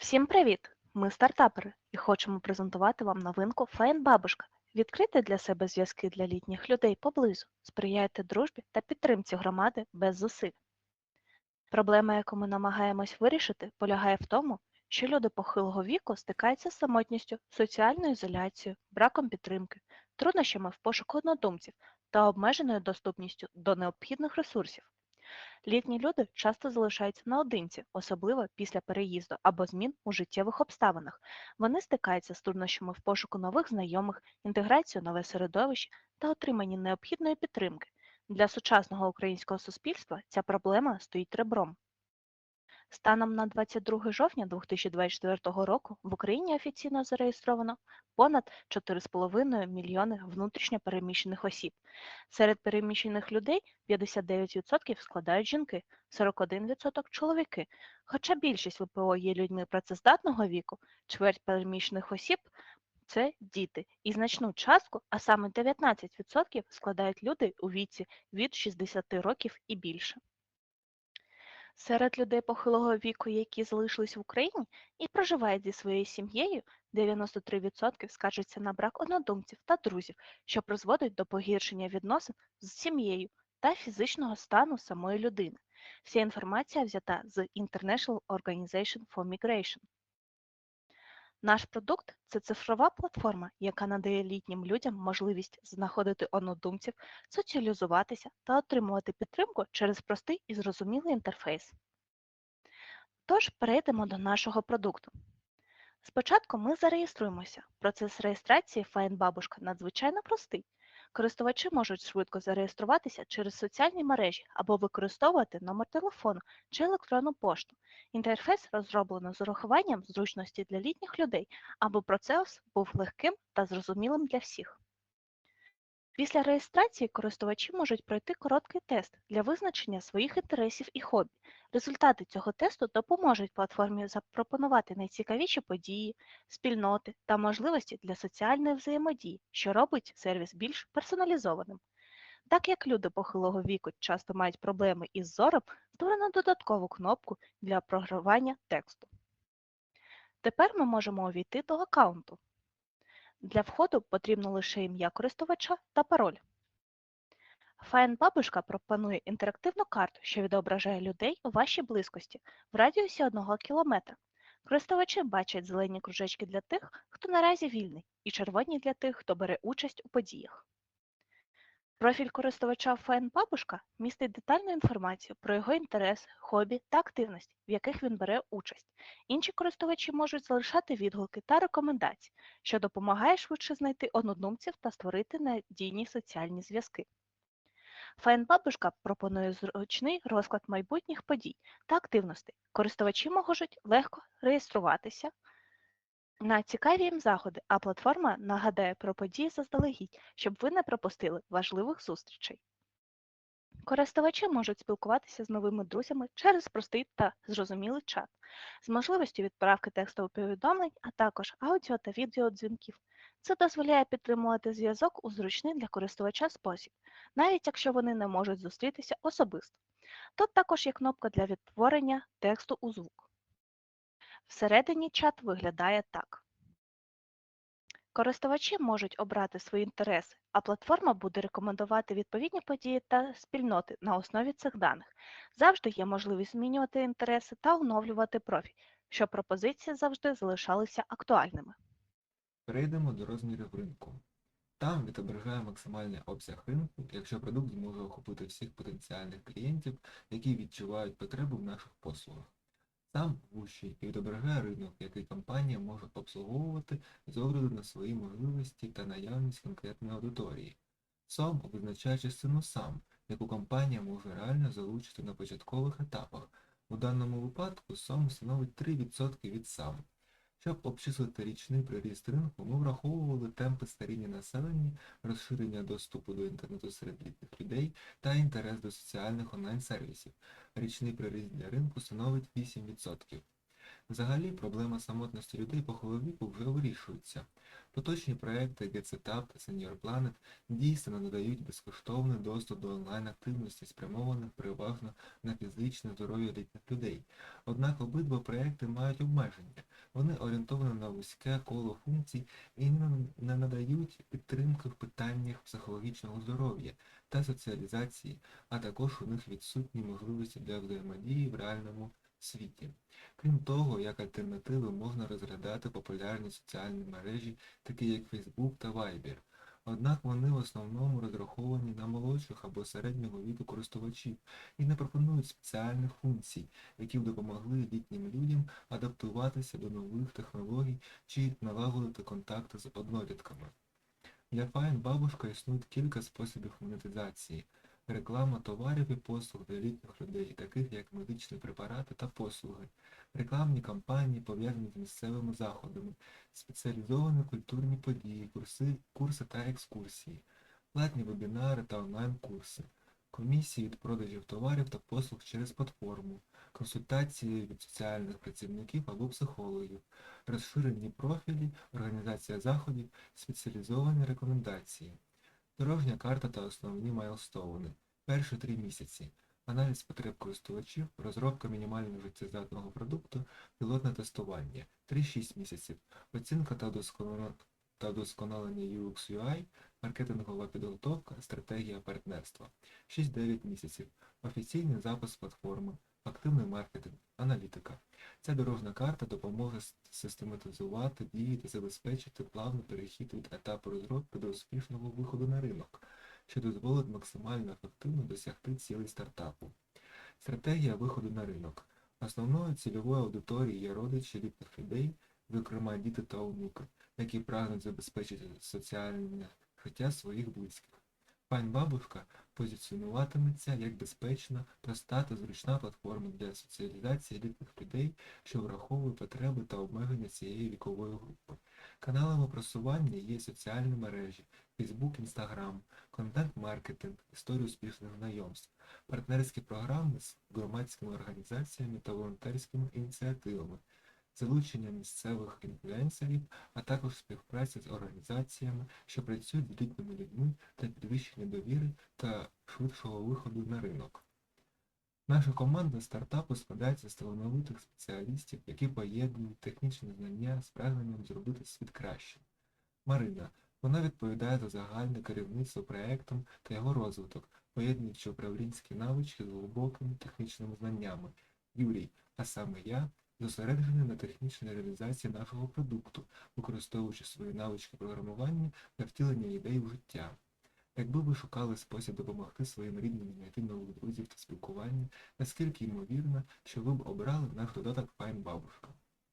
Всім привіт! Ми стартапери і хочемо презентувати вам новинку Файн Бабушка. Відкрити для себе зв'язки для літніх людей поблизу, сприяйте дружбі та підтримці громади без зусиль. Проблема, яку ми намагаємось вирішити, полягає в тому, що люди похилого віку стикаються з самотністю, соціальною ізоляцією, браком підтримки, труднощами в пошуку однодумців та обмеженою доступністю до необхідних ресурсів. Літні люди часто залишаються наодинці, особливо після переїзду або змін у життєвих обставинах. Вони стикаються з труднощами в пошуку нових знайомих, інтеграцію нове середовище та отриманні необхідної підтримки. Для сучасного українського суспільства ця проблема стоїть ребром. Станом на 22 жовтня 2024 року в Україні офіційно зареєстровано понад 4,5 мільйони внутрішньо переміщених осіб. Серед переміщених людей 59% складають жінки, 41% – чоловіки. Хоча більшість ВПО є людьми працездатного віку, чверть переміщених осіб – це діти. І значну частку, а саме 19% складають люди у віці від 60 років і більше. Серед людей похилого віку, які залишились в Україні і проживають зі своєю сім'єю, 93% скаржаться на брак однодумців та друзів, що призводить до погіршення відносин з сім'єю та фізичного стану самої людини. Вся інформація взята з International Organization for Migration. Наш продукт це цифрова платформа, яка надає літнім людям можливість знаходити однодумців, соціалізуватися та отримувати підтримку через простий і зрозумілий інтерфейс. Тож перейдемо до нашого продукту. Спочатку ми зареєструємося. Процес реєстрації FineBabушка надзвичайно простий. Користувачі можуть швидко зареєструватися через соціальні мережі або використовувати номер телефону чи електронну пошту. Інтерфейс розроблено з урахуванням зручності для літніх людей, аби процес був легким та зрозумілим для всіх. Після реєстрації користувачі можуть пройти короткий тест для визначення своїх інтересів і хобі. Результати цього тесту допоможуть платформі запропонувати найцікавіші події, спільноти та можливості для соціальної взаємодії, що робить сервіс більш персоналізованим. Так як люди похилого віку часто мають проблеми із зором, створено додаткову кнопку для програвання тексту. Тепер ми можемо увійти до аккаунту. Для входу потрібно лише ім'я користувача та пароль. FineBabушка пропонує інтерактивну карту, що відображає людей у вашій близькості в радіусі 1 км. Користувачі бачать зелені кружечки для тих, хто наразі вільний, і червоні для тих, хто бере участь у подіях. Профіль користувача FineBabушка містить детальну інформацію про його інтерес, хобі та активності, в яких він бере участь. Інші користувачі можуть залишати відгуки та рекомендації, що допомагає швидше знайти однодумців та створити надійні соціальні зв'язки. FineBabушка пропонує зручний розклад майбутніх подій та активностей. Користувачі можуть легко реєструватися на цікаві їм заходи, а платформа нагадає про події заздалегідь, щоб ви не пропустили важливих зустрічей. Користувачі можуть спілкуватися з новими друзями через простий та зрозумілий чат, з можливістю відправки текстових повідомлень, а також аудіо та відеодзвінків. Це дозволяє підтримувати зв'язок у зручний для користувача спосіб, навіть якщо вони не можуть зустрітися особисто. Тут також є кнопка для відтворення тексту у звук. Всередині чат виглядає так. Користувачі можуть обрати свої інтереси, а платформа буде рекомендувати відповідні події та спільноти на основі цих даних. Завжди є можливість змінювати інтереси та оновлювати профіль, щоб пропозиції завжди залишалися актуальними. Перейдемо до розмірів ринку. Там відображає максимальний обсяг ринку, якщо продукт зможе охопити всіх потенціальних клієнтів, які відчувають потребу в наших послугах. Сам гущий і відображає ринок, який компанія може обслуговувати з огляду на свої можливості та наявність конкретної аудиторії. СОМ визначає частину сам, яку компанія може реально залучити на початкових етапах. У даному випадку СОМ становить 3% від САМ. Щоб обчислити річний приріст ринку, ми враховували темпи старіння населення, розширення доступу до інтернету серед літніх людей та інтерес до соціальних онлайн-сервісів. Річний приріст для ринку становить 8%. Взагалі, проблема самотності людей похилого віку вже вирішується. Поточні проекти GetSetup та Senior Planet дійсно надають безкоштовний доступ до онлайн-активності, спрямованих переважно на фізичне здоров'я літніх людей. Однак обидва проекти мають обмеження. Вони орієнтовані на вузьке коло функцій і не надають підтримки в питаннях психологічного здоров'я та соціалізації, а також у них відсутні можливості для взаємодії в реальному світі. Крім того, як альтернативи можна розглядати популярні соціальні мережі, такі як Facebook та Viber. Однак вони в основному розраховані на молодших або середнього віку користувачів і не пропонують спеціальних функцій, які б допомогли літнім людям адаптуватися до нових технологій чи налагодити контакти з однолітками. Для файн Бабушка існують кілька способів монетизації. Реклама товарів і послуг для літніх людей, таких як медичні препарати та послуги, рекламні кампанії, пов'язані з місцевими заходами, спеціалізовані культурні події, курси, курси та екскурсії, платні вебінари та онлайн-курси, комісії від продажів товарів та послуг через платформу, консультації від соціальних працівників або психологів, розширені профілі, організація заходів, спеціалізовані рекомендації, дорожня карта та основні майлстоуни, перші три місяці, аналіз потреб користувачів, розробка мінімально життєздатного продукту, пілотне тестування, 3-6 місяців, оцінка та вдосконала- та вдосконалення UX UI, маркетингова підготовка, стратегія партнерства, 6-9 місяців, офіційний запуск платформи, активний маркетинг, аналітика. Ця дорожна карта допоможе систематизувати дії та забезпечити плавний перехід від етапу розробки до успішного виходу на ринок, що дозволить максимально ефективно досягти цілей стартапу. Стратегія виходу на ринок. Основною цільовою аудиторією є родичі літніх людей, зокрема діти та онуки, які прагнуть забезпечити соціальне життя своїх близьких. Пань Бабушка позиціонуватиметься як безпечна, проста та зручна платформа для соціалізації літніх людей, що враховує потреби та обмеження цієї вікової групи. Каналами просування є соціальні мережі, Facebook, Instagram, контент-маркетинг, історії успішних знайомств, партнерські програми з громадськими організаціями та волонтерськими ініціативами, залучення місцевих інфлюенсерів, а також співпраця з організаціями, що працюють з літніми людьми та підвищення довіри та швидшого виходу на ринок. Наша команда стартапу складається з талановитих спеціалістів, які поєднують технічні знання з прагненням зробити світ кращим. Марина. Вона відповідає за загальне керівництво проектом та його розвиток, поєднуючи управлінські навички з глибокими технічними знаннями. Юрій, а саме я, зосереджений на технічній реалізації нашого продукту, використовуючи свої навички програмування та втілення ідей в життя. Якби ви шукали спосіб допомогти своїм рідним знайти нових друзів та спілкування, наскільки ймовірно, що ви б обрали наш додаток Fine Бабушка?